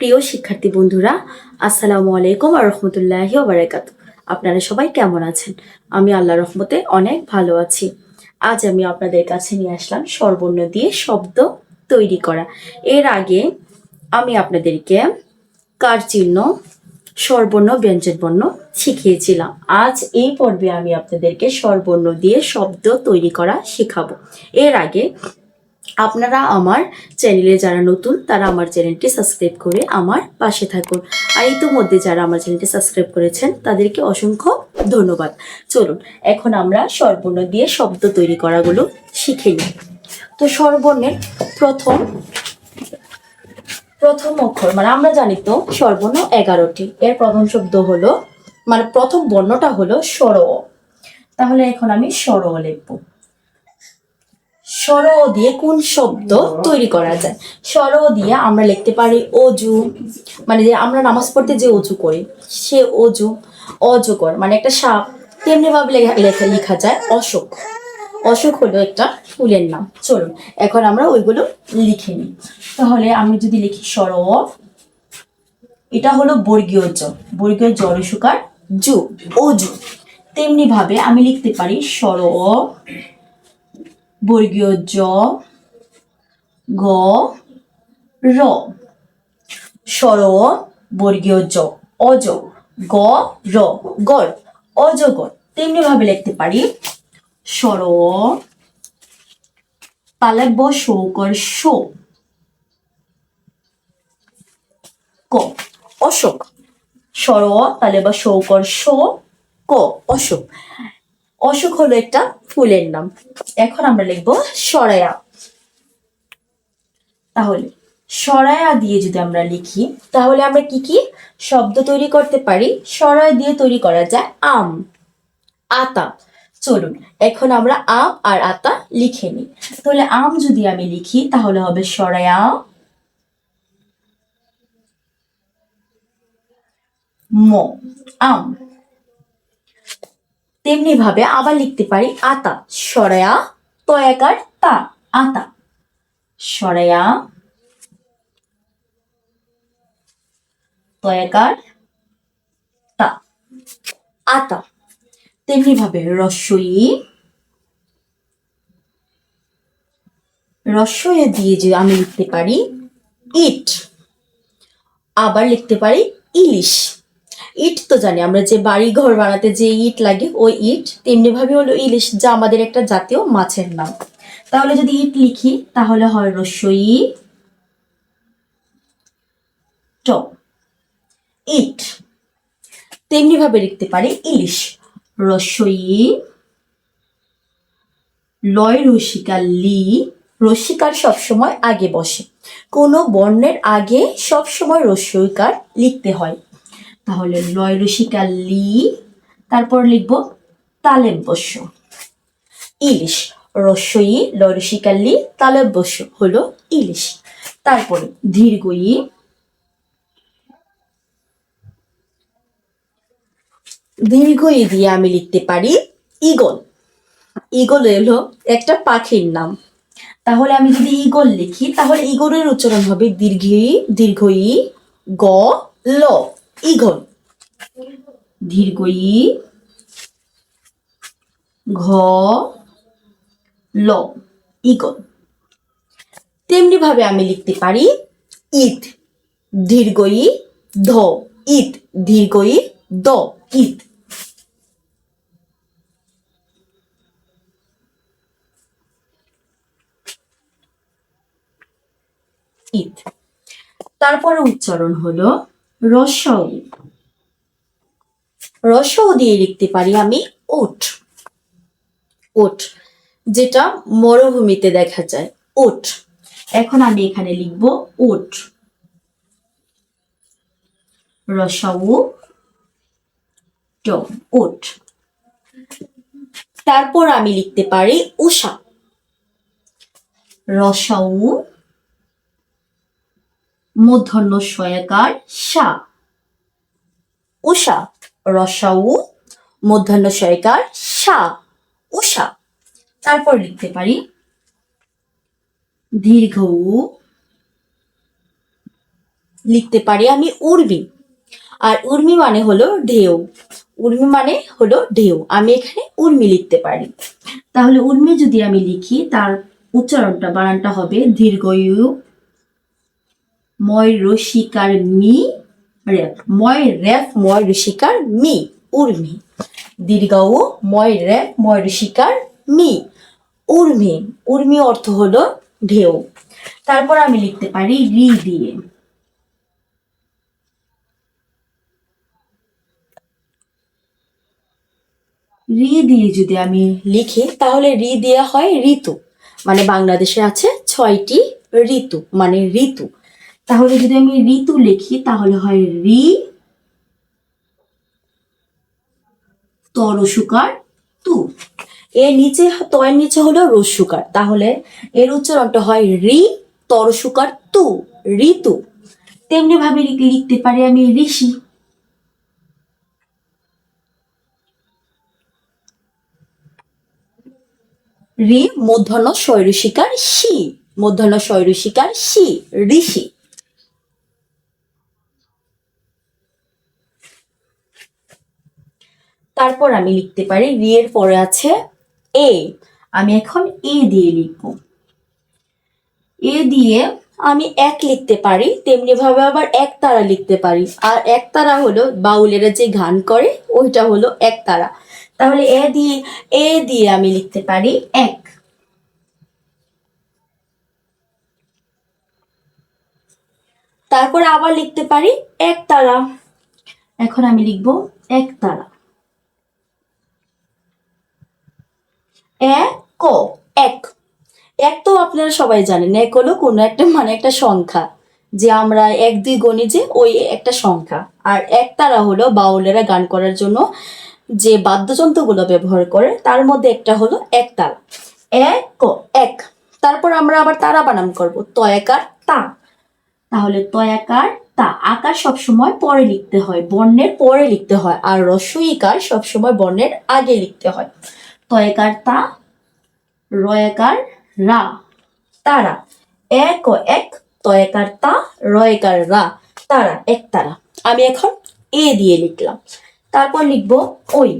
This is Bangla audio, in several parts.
প্রিয় শিক্ষার্থী বন্ধুরা, আসসালামু আলাইকুম আর রহমতুল্লাহি বারাকাত। আপনারা সবাই কেমন আছেন? আমি আল্লাহ রহমতে অনেক ভালো আছি। আজ আমি আপনাদের কাছে নিয়ে আসলাম স্বরবর্ণ দিয়ে শব্দ তৈরি করা। এর আগে আমি আপনাদেরকে কার চিহ্ন স্বরবর্ণ ব্যঞ্জনবর্ণ শিখিয়েছিলাম। আজ এই পর্বে আমি আপনাদেরকে স্বরবর্ণ দিয়ে শব্দ তৈরি করা শেখাবো। এর আগে আপনারা আমার চ্যানেলে যারা নতুন, তারা আমার চ্যানেলটি সাবস্ক্রাইব করে আমার পাশে থাকুন। আর ইতিমধ্যে যারা আমার চ্যানেলটি সাবস্ক্রাইব করেছেন, তাদেরকে অসংখ্য ধন্যবাদ। চলুন, এখন আমরা স্বরবর্ণ দিয়ে শব্দ তৈরি করাগুলো শিখে নিই। তো স্বরবর্ণের প্রথম প্রথম অক্ষর মানে আমরা জানি তো স্বরবর্ণ এগারোটি। এর প্রথম শব্দ হলো মানে প্রথম বর্ণটা হলো স্বর। তাহলে এখন আমি স্বর লিখব। স্বর দিয়ে কোন শব্দ তৈরি করা যায়? স্বর দিয়ে আমরা লিখতে পারি অজু। মানে যে আমরা নামাজ পড়তে যে অজু করি, সে অজু, অজগর মানে একটা সাপ। তেমনি ভাবে লেখা লেখা যায় অশোক। অশোক হলো একটা ফুলের নাম। চলুন, এখন আমরা ওইগুলো লিখে নিই। তাহলে আমি যদি লিখি স্বর এটা হলো বর্গীয় জ। বর্গীয় জলসুকার জু অজু। তেমনি ভাবে আমি লিখতে পারি স্বর বর্গীয় জ, গ, র। স্বর বর্গীয় জ অজ গ, র গর অজগর, তেমনি ভাবে লিখতে পারি। স্বর তালে ব সৌকর শো। ক, অশোক। স্বর তালে বা সৌকর শো। ক, অশোক। অশোক হলো একটা ফুলের নাম। এখন আমরা লিখব সরায়া। তাহলে, সরায়া দিয়ে যদি আমরা লিখি, তাহলে আমরা কি কি? শব্দ তৈরি করতে পারি। সরায়া দিয়ে তৈরি করা যায় আম। আতা। চলুন, এখন আমরা আম আর আতা লিখে নিই। তাহলে আম যদি আমি লিখি, তাহলে হবে সরায়া। ম। আম। তেমনি ভাবে আবার লিখতে পারি আতা। সরায়া, তয়াকার, তা, আতা। সরায়া, তয়াকার, তা। আতা। তেমনি ভাবে রস্বই রস্বই দিয়ে যে আমি লিখতে পারি ইট। আবার লিখতে পারি ইলিশ। ইট তো জানি, আমরা যে বাড়ি ঘর বানাতে যে ইট লাগে, ওই ইট, তেমনি ভাবে হলো ইলিশ, যা আমাদের একটা জাতীয় মাছের নাম। তাহলে যদি ইট লিখি, তাহলে হয় রসই। ট। ইট। তেমনি ভাবে লিখতে পারি ইলিশ। রসই। লয় রসিকা লি। রসিকার সবসময় আগে বসে। কোনো বর্ণের আগে সবসময় রস্যইকার লিখতে হয়। তাহলে লয় রসিকা লি, তারপর লিখব তালেব্যস্য ইলিশ রস্যই লয় রসিকা লি তালেব্যস্য হলো ইলিশ। তারপরে দীর্ঘই দীর্ঘই দিয়ে আমি লিখতে পারি ইগল ইগল হলো একটা পাখির নাম। তাহলে আমি যদি ইগল লিখি, তাহলে ইগলের উচ্চারণ হবে দীর্ঘই দীর্ঘই গ, ল। ইগল দীর্ঘই ঘ ল ইগল তেমনি ভাবে আমি লিখতে পারি ইট ইত দীর্ঘই ধ ইট ইত দীর্ঘই দ ইত ইত তারপরে উচ্চারণ হলো রসৌ। রসৌ দিয়ে লিখতে পারি আমি ওট। ওট, যেটা মরুভূমিতে দেখা যায়। ওট, এখন আমি এখানে লিখব ওট। রসাউ ট, ওট। তারপর আমি লিখতে পারি উষা। রসাউ মূর্ধন্য সয়াকার সা। উষা। রসাউ মূর্ধন্য সয়াকার সা। উষা। তারপর লিখতে পারি। দীর্ঘ উ লিখতে পারি আমি উর্মি। আর উর্মি মানে হলো ঢেউ। উর্মি মানে হলো ঢেউ। আমি এখানে উর্মি লিখতে পারি। তাহলে উর্মি যদি আমি লিখি তার উচ্চারণটা বানানটা হবে দীর্ঘ ইউ ময় রসিকার মি রেফ ময় রেফ ময় রসিকার মি উর্মি দীর্ঘ উ ময় রেফ ময় রসিকার মি উর্মি উর্মি অর্থ হলো ঢেউ। তারপর আমি লিখতে পারি রি দিয়ে। রি দিয়ে যদি আমি লিখি, তাহলে রি দেওয়া হয় ঋতু। মানে বাংলাদেশে আছে ছয়টি ঋতু মানে ঋতু। তাহলে যদি আমি ঋতু লিখি, তাহলে হয় রি তরসুকার তু। এর নিচে, তয়ের নিচে হলো রস্যুকার তাহলে এর উচ্চারণটা হয় রি তরসুকার তু, ঋতু। তেমনি ভাবে লিখতে পারি আমি ঋষি। রি মূর্ধন্য শৈরশিকার শি। মূর্ধন্য শৈরশিকার শি, ঋষি। তারপর আমি লিখতে পারি রি এর পরে আছে এ আমি এখন এ দিয়ে লিখব। এ দিয়ে আমি এক লিখতে পারি, তেমনি ভাবে আবার এক তারা লিখতে পারি। আর এক তারা হলো বাউলেরা যে গান করে, ওইটা হলো এক তারা। তাহলে এ দিয়ে এ দিয়ে আমি লিখতে পারি এক। তারপর আবার লিখতে পারি এক তারা। এখন আমি লিখব এক তারা। এক এক। এক তো আপনারা সবাই জানেন, এক হলো কোনো একটা মানে একটা সংখ্যা, যে আমরা এক দুই গণি যে ওই একটা সংখ্যা। আর এক তারা হলো বাউলেরা গান করার জন্য যে বাদ্যযন্ত্রগুলো ব্যবহার করে, তার মধ্যে একটা হলো এক তারা। এক ক এক। তারপর আমরা আবার তারা বানান করব তয়াকার তা। তাহলে তয়াকার তা, আকার সবসময় পরে লিখতে হয়, বর্ণের পরে লিখতে হয়, আর রস্বইকার সবসময় বর্ণের আগে লিখতে হয়। তয়কার তা রয়কার রা। তারা। এক ও এক তয়কার তা রয়কার রা। তারা, এক তারা। আমি এখন এ দিয়ে লিখলাম। তারপর লিখব ওই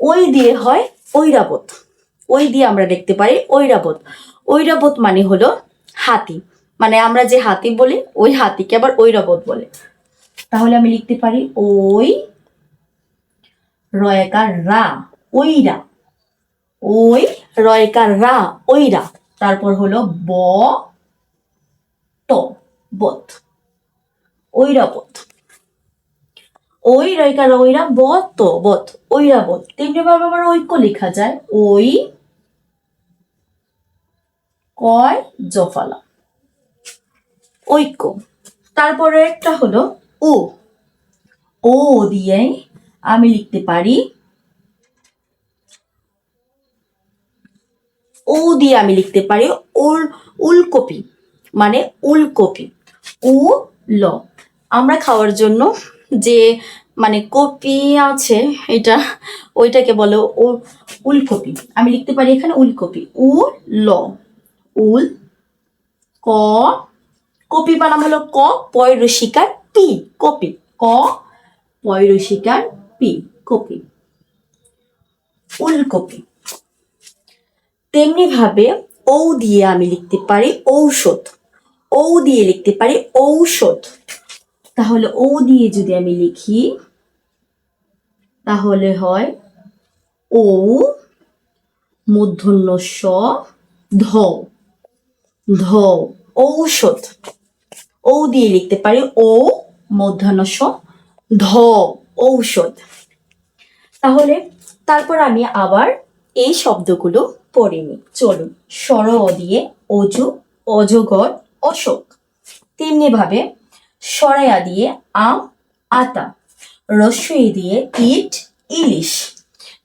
ওই দিয়ে হয় ঐরাবত। ওই দিয়ে আমরা দেখতে পারি ঐরাবত। ঐরাবত মানে হলো হাতি। মানে আমরা যে হাতি বলি, ওই হাতিকে আবার ঐরাবত বলে। তাহলে আমি লিখতে পারি ওই রয়কার রা ওইরা ওই রয়কার রা ওইরা তারপর হলো ব ট বত। ঐরাবত ওই রয়কার ওইরা বত বত ঐরাবত তেমনি ভাবে আবার ঐক্য লেখা যায়। ওই, কয়, জফালা। ঐক্য। তারপরে একটা হলো ও ও দিয়ে আমি লিখতে পারি, ও দিয়ে আমি লিখতে পারি উল, উলকপি মানে উলকপি, উ ল। আমরা খাওয়ার জন্য যে মানে কপি আছে, এটা, ওইটাকে বলো উলকপি। আমি লিখতে পারি এখানে উলকপি। উ, ল। উল, ক, কপি বানাম হলো ক পয়রসিকার পি, কপি। ক পয়রসিকার পি কপি। উলকপি তেমনি ভাবে ঔ দিয়ে আমি লিখতে পারি ঔষধ। ঔ দিয়ে লিখতে পারি ঔষধ। তাহলে ঔ দিয়ে যদি আমি লিখি, তাহলে হয় ও মূর্ধন্য স ধ ধ ঔষধ। ও দিয়ে লিখতে পারি ও মধ্যাহ্ন স ধ ঔষধ। তাহলে তারপর আমি আবার এই শব্দগুলো পড়ে নিই। চলুন স্বর অ দিয়ে অজু, অজগর, অশোক। তেমনি ভাবে সরাইয়া দিয়ে আম, আতা। রস্যই দিয়ে ইট, ইলিশ।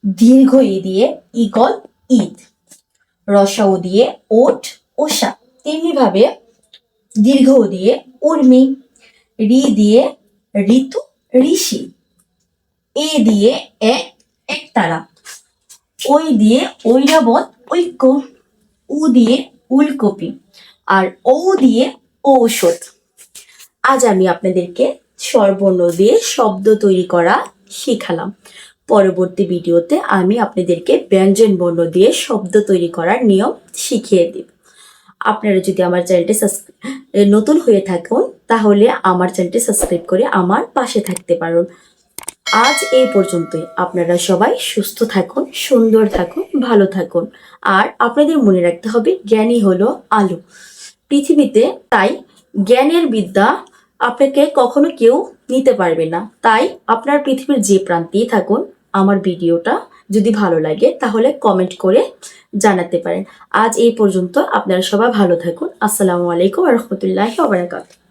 দীর্ঘ ই দিয়ে ইগল ঈদ। রসাউ দিয়ে ওট, ওষা। তেমনি ভাবে দীর্ঘ দিয়ে উর্মি। রি দিয়ে ঋতু, ঋষি। এ দিয়ে এক একতারা। ওই দিয়ে ঐরাবত ঐক্য। উ দিয়ে উলকপি। আর ও দিয়ে ঔষধ। আজ আমি আপনাদেরকে স্বরবর্ণ দিয়ে শব্দ তৈরি করা শিখালাম। পরবর্তী ভিডিওতে আমি আপনাদেরকে ব্যঞ্জন বর্ণ দিয়ে শব্দ তৈরি করার নিয়ম শিখিয়ে দিব। আপনারা যদি আমার চ্যানেলটি নতুন হয়ে থাকুন, তাহলে আমার চ্যানেলটি সাবস্ক্রাইব করে আমার পাশে থাকতে পারুন। আজ এই পর্যন্তই। আপনারা সবাই সুস্থ থাকুন, সুন্দর থাকুন, ভালো থাকুন। আর আপনাদের মনে রাখতে হবে, জ্ঞানই হলো আলো। পৃথিবীতে তাই জ্ঞানের বিদ্যা আপনাকে কখনো কেউ নিতে পারবে না। তাই আপনার পৃথিবীর যে প্রান্তেই থাকুন, আমার ভিডিওটা যদি ভালো লাগে, তাহলে কমেন্ট করে জানাতে পারেন। আজ এই পর্যন্ত আপনারা সবাই ভালো থাকুন। আসসালামু আলাইকুম রহমতুল্লাহ বারাকাতুহু।